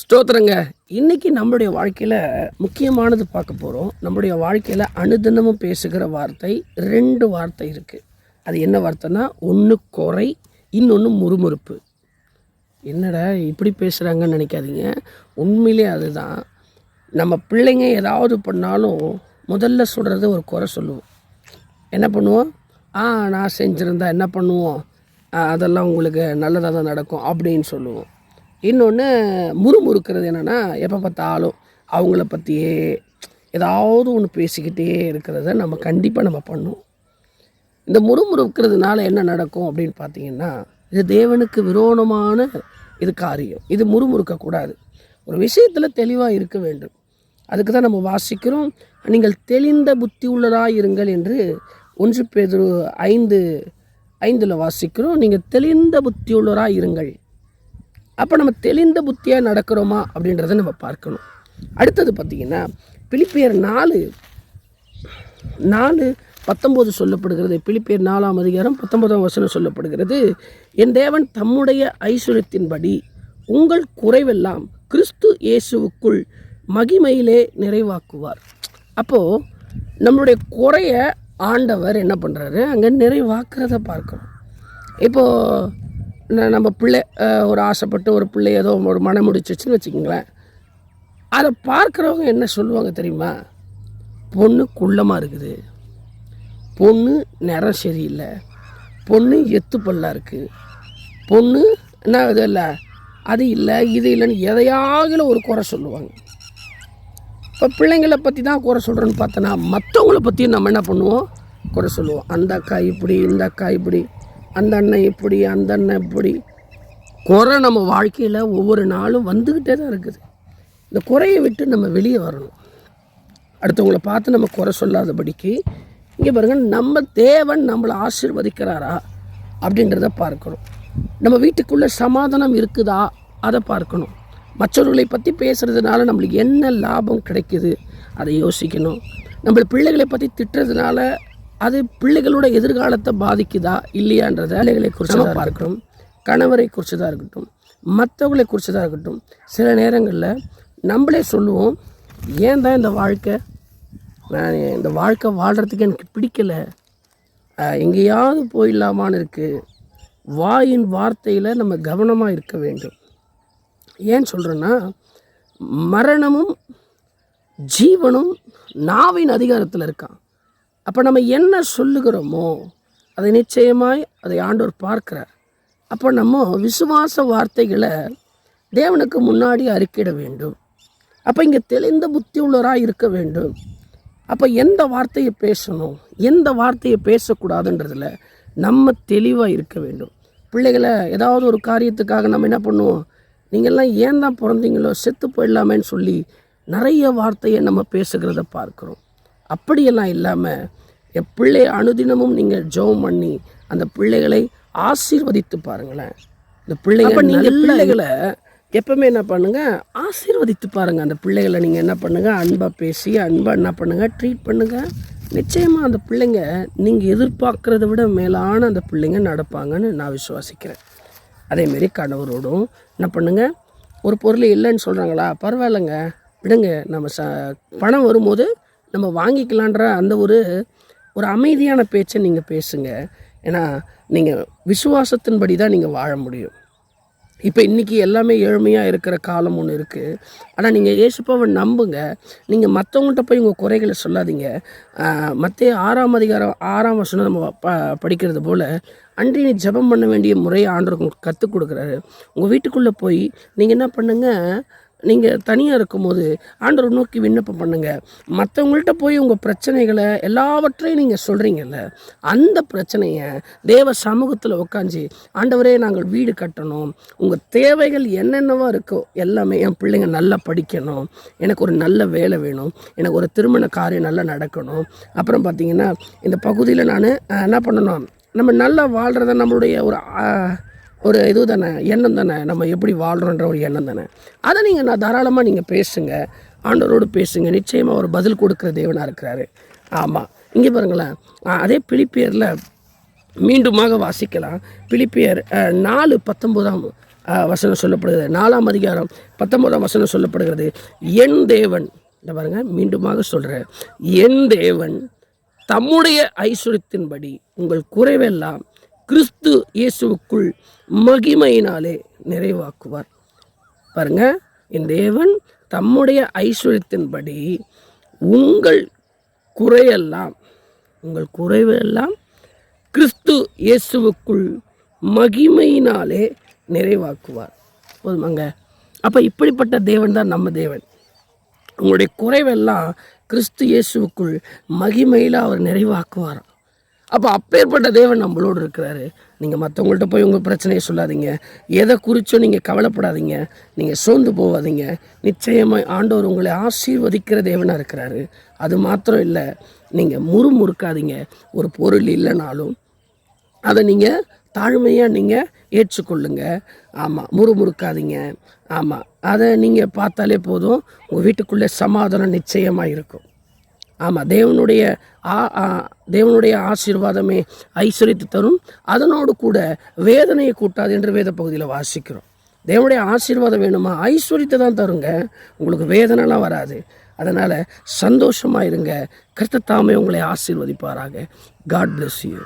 ஸ்தோத்திரங்க. இன்றைக்கி நம்மளுடைய வாழ்க்கையில் முக்கியமானது பார்க்க போகிறோம் நம்முடைய வாழ்க்கையில் அனுதினமும் பேசுகிற வார்த்தை ரெண்டு வார்த்தை இருக்குது அது என்ன வார்த்தைன்னா ஒன்று குறை இன்னொன்று முறுமுறுப்பு. என்னடா இப்படி பேசுகிறாங்கன்னு நினைக்காதீங்க. உண்மையிலே அதுதான். நம்ம பிள்ளைங்க ஏதாவது பண்ணாலும் முதல்ல சொல்கிறது ஒரு குறை சொல்லுவோம். என்ன பண்ணுவோம்? ஆ நான் செஞ்சுருந்தா என்ன பண்ணுவோம்? அதெல்லாம் உங்களுக்கு நல்லதாக தான் நடக்கும் அப்படின்னு சொல்லுவோம். இன்னொன்று முறுமுறுக்கிறது என்னென்னா எப்போ பார்த்தாலும் அவங்கள பற்றியே ஏதாவது ஒன்று பேசிக்கிட்டே இருக்கிறத நம்ம கண்டிப்பாக நம்ம பண்ணுவோம். இந்த முறுமுறுக்கிறதுனால என்ன நடக்கும் அப்படின்னு பார்த்தீங்கன்னா இது தேவனுக்கு விரோதமான இது காரியம். இது முறுமுறுக்கக்கூடாது ஒரு விஷயத்தில் தெளிவாக இருக்க வேண்டும். அதுக்கு தான் நம்ம வாசிக்கிறோம் நீங்கள் தெளிந்த புத்தி உள்ளதாக இருங்கள் என்று ஒன்று பேர் ஐந்து ஐந்தில் வாசிக்கிறோம் நீங்கள் தெளிந்த புத்தி உள்ளராய் இருங்கள் அப்போ நம்ம தெளிந்த புத்தியாக நடக்கிறோமா அப்படின்றத நம்ம பார்க்கணும். அடுத்தது பார்த்திங்கன்னா பிலிப்பியர் நாலு நாலு பத்தொம்போது சொல்லப்படுகிறது. பிலிப்பியர் நாலாம் அதிகாரம் பத்தொன்பதாம் வசனம் சொல்லப்படுகிறது என் தேவன் தம்முடைய ஐஸ்வர்யத்தின்படி உங்கள் குறைவெல்லாம் கிறிஸ்து இயேசுவுக்குள் மகிமையிலே நிறைவாக்குவார். அப்போது நம்மளுடைய குறைய ஆண்டவர் என்ன பண்ணுறாரு அங்கே நிறைவாக்குறத பார்க்கணும். இப்போது நம்ம பிள்ளை ஒரு ஆசைப்பட்டு ஒரு பிள்ளை ஏதோ ஒரு மனம் முடிச்சிச்சுன்னு வச்சுக்கோங்களேன். அதை பார்க்குறவங்க என்ன சொல்லுவாங்க தெரியுமா? பொண்ணு குள்ளமாக இருக்குது. பொண்ணு நிறம் சரியில்லை. பொண்ணு எத்து பல்லாக இருக்குது பொண்ணு என்ன இது இல்லை? அது இல்லை இது இல்லைன்னு எதையாகில ஒரு குறை சொல்லுவாங்க. இப்போ பிள்ளைங்களை பற்றி தான் குறை சொல்கிறோன்னு பார்த்தோன்னா மற்றவங்கள பற்றியும் நம்ம என்ன பண்ணுவோம்? குறை சொல்லுவோம். அந்த அக்கா இப்படி இந்த அக்கா இப்படி. அந்த அண்ணன் இப்படி அந்த அண்ணன் இப்படி. குறை நம்ம வாழ்க்கையில் ஒவ்வொரு நாளும் வந்துக்கிட்டே தான் இருக்குது. இந்த குறையை விட்டு நம்ம வெளியே வரணும். அடுத்தவங்களை பார்த்து நம்ம குறை சொல்லாதபடிக்கு இங்கே பாருங்க நம்ம தேவன் நம்மளை ஆசிர்வதிக்கிறாரா அப்படின்றத பார்க்கணும். நம்ம வீட்டுக்குள்ளே சமாதானம் இருக்குதா? அதை பார்க்கணும். மற்றவர்களை பற்றி பேசுகிறதுனால நம்மளுக்கு என்ன லாபம் கிடைக்குது? அதை யோசிக்கணும். நம்ம பிள்ளைகளை பற்றி திட்டுறதுனால அது பிள்ளைகளோட எதிர்காலத்தை பாதிக்குதா இல்லையான்றத பிள்ளைகளை குறித்து பார்க்கணும். கணவரை குறித்து தான் இருக்கட்டும் மற்றவங்களை குறித்து தான் இருக்கட்டும் சில நேரங்களில் நம்மளே சொல்லுவோம் ஏன் தான் இந்த வாழ்க்கை? நான் இந்த வாழ்க்கை வாழ்கிறதுக்கு எனக்கு பிடிக்கல. எங்கேயாவது போயிடலாமான்னு இருக்குது வாயின் வார்த்தையில் நம்ம கவனமாக இருக்க வேண்டும். ஏன் சொல்கிறேன்னா மரணமும் ஜீவனும் நாவின் அதிகாரத்தில் இருக்கான். அப்போ நம்ம என்ன சொல்லுகிறோமோ அதை நிச்சயமாய் அதை ஆண்டோர் பார்க்கிறார். அப்போ நம்ம விசுவாச வார்த்தைகளை தேவனுக்கு முன்னாடி அறிக்கிட வேண்டும். அப்போ இங்கே தெளிந்த புத்தி உள்ளவராக இருக்க வேண்டும். அப்போ எந்த வார்த்தையை பேசணும் எந்த வார்த்தையை பேசக்கூடாதுன்றதில் நம்ம தெளிவாக இருக்க வேண்டும். பிள்ளைகளை ஏதாவது ஒரு காரியத்துக்காக நம்ம என்ன பண்ணுவோம்? நீங்கள்லாம் ஏன் தான் பிறந்தீங்களோ செத்து போயிடலாமேன்னு சொல்லி நிறைய வார்த்தையை நம்ம பேசுகிறத பார்க்குறோம். அப்படியெல்லாம் இல்லாமல் என் பிள்ளை அனுதினமும் நீங்கள் ஜெபம் பண்ணி அந்த பிள்ளைகளை ஆசீர்வதித்து பாருங்களேன். இந்த பிள்ளைங்க நீங்கள் பிள்ளைகளை எப்பவுமே என்ன பண்ணுங்க? ஆசீர்வதித்து பாருங்க. அந்த பிள்ளைகளை நீங்கள் என்ன பண்ணுங்க? அன்பாக பேசி அன்பாக என்ன பண்ணுங்க? ட்ரீட் பண்ணுங்க. நிச்சயமாக அந்த பிள்ளைங்க நீங்கள் எதிர்பார்க்கறத விட மேலான அந்த பிள்ளைங்க நடப்பாங்கன்னு நான் விசுவாசிக்கிறேன். அதேமாரி கணவரோடும் என்ன பண்ணுங்க? ஒரு பொருள் இல்லைன்னு சொல்கிறாங்களா பரவாயில்லைங்க. விடுங்க. நம்ம ச பணம் வரும்போது நம்ம வாங்கிக்கலான்ற அந்த ஒரு ஒரு அமைதியான பேச்சை நீங்கள் பேசுங்க. ஏன்னா நீங்கள் விசுவாசத்தின்படி தான் நீங்கள் வாழ முடியும். இப்போ இன்றைக்கி எல்லாமே ஏழ்மையாக இருக்கிற காலம் ஒன்று இருக்குது ஆனால் நீங்கள் ஏசுப்பாவை நம்புங்க. நீங்கள் மற்றவங்கள்ட்ட போய் உங்கள் குறைகளை சொல்லாதீங்க. மற்ற ஆறாம் அதிகாரம் ஆறாம் வருஷம் நம்ம ப படிக்கிறது போல் அன்றி நீ ஜெபம் பண்ண வேண்டிய முறையை ஆண்டவர் உங்களுக்கு கற்றுக் கொடுக்குறாரு. உங்கள் வீட்டுக்குள்ளே போய் நீங்கள் என்ன பண்ணுங்கள் நீங்கள் தனியாக இருக்கும்போது ஆண்டவர் நோக்கி விண்ணப்பம் பண்ணுங்கள் மற்றவங்கள்ட்ட போய் உங்கள் பிரச்சனைகளை எல்லாவற்றையும் நீங்கள் சொல்கிறீங்கல்ல அந்த பிரச்சனையை தேவ சமூகத்தில் உட்காந்து ஆண்டவரே நாங்கள் வீடு கட்டணும் உங்கள் தேவைகள் என்னென்னவோ இருக்கோ எல்லாமே என் பிள்ளைங்க நல்லா படிக்கணும் எனக்கு ஒரு நல்ல வேலை வேணும் எனக்கு ஒரு திருமண காரியம் நல்லா நடக்கணும். அப்புறம் பார்த்தீங்கன்னா இந்த பகுதியில் நான் என்ன பண்ணணும் நம்ம நல்லா வாழ்கிறத நம்மளுடைய ஒரு ஒரு இது தானே எண்ணம் தானே நம்ம எப்படி வாழ்கிறோன்ற ஒரு எண்ணம் தானே. அதை நீங்கள் நான் தாராளமாக நீங்கள் பேசுங்க ஆண்டவரோடு பேசுங்க நிச்சயமாக ஒரு பதில் கொடுக்குற தேவனாக இருக்கிறாரு. ஆமாம் இங்கே பாருங்களேன் அதே பிலிப்பியரில் மீண்டுமாக வாசிக்கலாம். பிலிப்பியர் நாலு பத்தொம்போதாம் வசனம் சொல்லப்படுகிறது. நாலாம் அதிகாரம் பத்தொம்போதாம் வசனம் சொல்லப்படுகிறது. என் தேவன் இந்த பாருங்க மீண்டுமாக சொல்கிறேன் என் தேவன் தம்முடைய ஐஸ்வர்யத்தின்படி உங்கள் குறைவெல்லாம் கிறிஸ்து இயேசுவுக்குள் மகிமையினாலே நிறைவாக்குவார். பாருங்க என் தேவன் தம்முடைய ஐஸ்வர்யத்தின்படி உங்கள் குறையெல்லாம் உங்கள் குறைவெல்லாம் கிறிஸ்து இயேசுவுக்குள் மகிமையினாலே நிறைவாக்குவார். போதுமாங்க. அப்போ இப்படிப்பட்ட தேவன் தான் நம்ம தேவன். உங்களுடைய குறைவெல்லாம் கிறிஸ்து இயேசுவுக்குள் மகிமையில் அவர் நிறைவாக்குவாராம். அப்போ அப்பேற்பட்ட தேவன் நம்மளோடு இருக்கிறாரு. நீங்கள் மற்றவங்கள்ட்ட போய் உங்கள் பிரச்சனையை சொல்லாதீங்க. எதை குறித்தும் நீங்கள் கவலைப்படாதீங்க. நீங்கள் சோர்ந்து போகாதீங்க. நிச்சயமாக ஆண்டவர் உங்களை ஆசீர்வதிக்கிற தேவனாக இருக்கிறாரு. அது மாத்திரம் இல்லை நீங்கள் முறுமுறுக்காதீங்க. ஒரு பொருள் இல்லைனாலும் அதை நீங்கள் தாழ்மையாக நீங்கள் ஏற்றுக்கொள்ளுங்க. ஆமாம் முறுமுறுக்காதீங்க. ஆமாம் அதை நீங்கள் பார்த்தாலே போதும். உங்கள் வீட்டுக்குள்ளே சமாதானம் நிச்சயமாக இருக்கும். ஆமாம் தேவனுடைய ஆ ஆ- தேவனுடைய ஆசீர்வாதமே ஐஸ்வர்யத்தை தரும். அதனோடு கூட வேதனையை கூட்டாது என்று வேத பகுதியில் வாசிக்கிறோம். தேவனுடைய ஆசீர்வாதம் வேணுமா? ஐஸ்வர்யத்தை தான் தருங்க. உங்களுக்கு வேதனைலாம் வராது. அதனால் சந்தோஷமாக இருங்க. கர்த்தர் தாமே உங்களை ஆசீர்வதிப்பாராக. God bless you